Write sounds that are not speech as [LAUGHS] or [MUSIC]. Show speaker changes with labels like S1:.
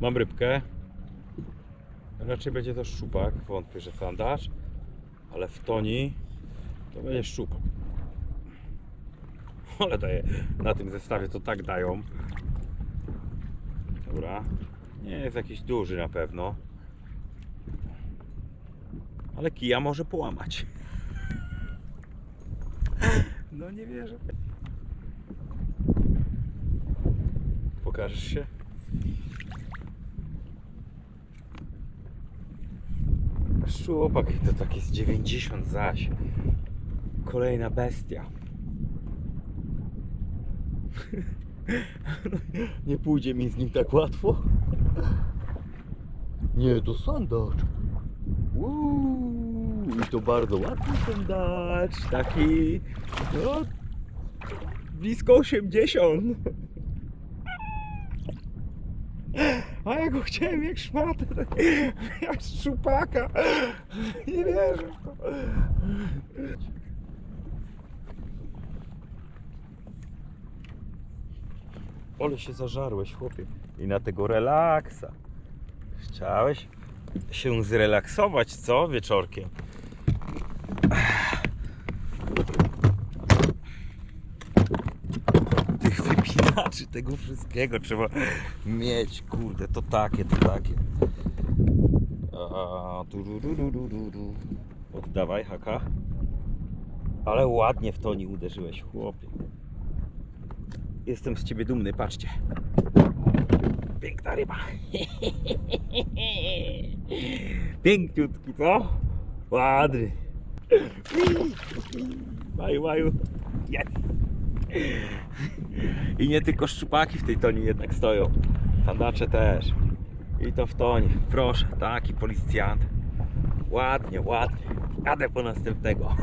S1: Mam rybkę. Raczej będzie to szczupak. Wątpię, że sandaż. Ale w toni to będzie szczupak. Ale daje. Na tym zestawie to tak dają. Dobra. Nie jest jakiś duży na pewno. Ale kija może połamać. [LAUGHS] No nie wierzę. Pokażesz się? Szczupak to tak jest 90 zaś. Kolejna bestia. [LAUGHS] Nie pójdzie mi z nim tak łatwo. Nie, to sandacz. Uuu, I to bardzo ładny sandacz. Taki, no, blisko 80. A ja go chciałem jak szmatę, jak szczupaka. Nie wierzę w to. Ole się zażarłeś, chłopie. I na tego relaksa. Chciałeś się zrelaksować, co? Wieczorkiem. Wypinaczy, tego wszystkiego trzeba mieć. Kurde, to takie, to takie. A, du, du, du, du, du. Oddawaj, haka. Ale ładnie w toni uderzyłeś, chłopie. Jestem z ciebie dumny, patrzcie. Piękna ryba. [LAUGHS] Piękniutki, co? Ładny. Maju, maju. Jest. I nie tylko szczupaki w tej toni jednak stoją. Sandacze też. I to w tonie. Proszę, taki policjant. Ładnie, ładnie. Jadę po następnego.